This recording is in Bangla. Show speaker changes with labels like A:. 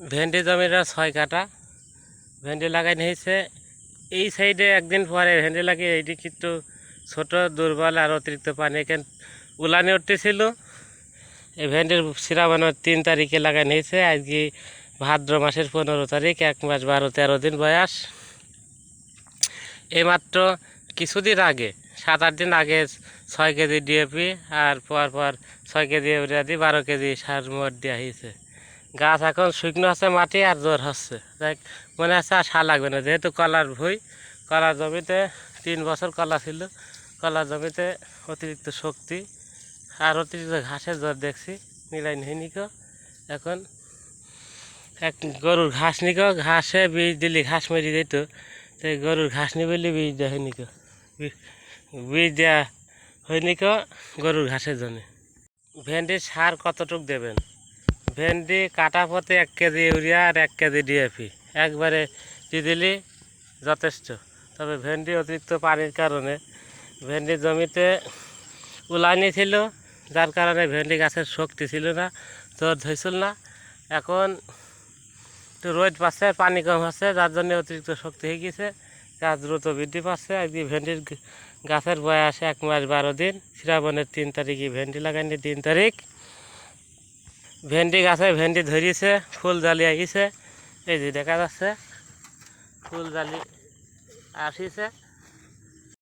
A: ভেন্ডি জমিটা ছয় কাটা ভেন্ডি লাগাই নিয়েছে। এই সাইডে একদিন পরে ভেন্ডি লাগিয়ে এইটি কিন্তু ছোট, দুর্বল আর অতিরিক্ত পানি এখানে উলানি উঠতেছিল। এই ভেন্ডির শ্রাবণের তিন তারিখে লাগাই নিয়েছে। আজকে ভাদ্র মাসের পনেরো তারিখ, এক মাস বারো, তেরো দিন বয়স। এইমাত্র কিছুদিন আগে, সাত আট দিন আগে ছয় কেজি ডিএপি আর পর পর ছয় কেজি ইউরিয়া দিয়ে বারো কেজি সার মোট দেওয়া হয়েছে। গাছ এখন শুকনো আছে, মাটি আর জোর হচ্ছে। দেখ, মনে আছে আর সার লাগবে না। যেহেতু কলার ভুই, কলার জমিতে তিন বছর কলা ছিল, কলার জমিতে অতিরিক্ত শক্তি আর অতিরিক্ত ঘাসের জোর দেখছি, মিলাই নিকো। এখন এক গরুর ঘাস নিকো, ঘাসে বীজ দিলি, ঘাস মেরে দিত তো গরুর ঘাস নিবে বীজ দেওয়া হয়নি কো বীজ দেওয়া হয়নি কো গরুর ঘাসের জন্য। ভেন্ডির সার কতটুক দেবেন? ভেন্ডি কাটা পথে এক কেজি ইউরিয়া আর এক কেজি ডিএপি একবারে দিয়ে দিলে যথেষ্ট। তবে ভেন্ডি অতিরিক্ত পানির কারণে ভেন্ডি জমিতে উলানি ছিল, যার কারণে ভেন্ডি গাছের শক্তি ছিল না, জোর ধইছিল না। এখন একটু রোদ পাচ্ছে, পানি কম হচ্ছে, যার জন্য অতিরিক্ত শক্তি হয়ে গেছে। গাছ দ্রুত বৃদ্ধি পাচ্ছে। একদিন ভেন্ডির গাছের বয়স এক মাস বারো দিন। শ্রাবণের তিন তারিখে ভেন্ডি লাগাইনি, তিন তারিখ। ভেন্ডি গাছে ভেন্ডি ধরিয়েছে ফুল জালি আহিছে এই যে দেখা যাচ্ছে ফুল জালি আসিছে।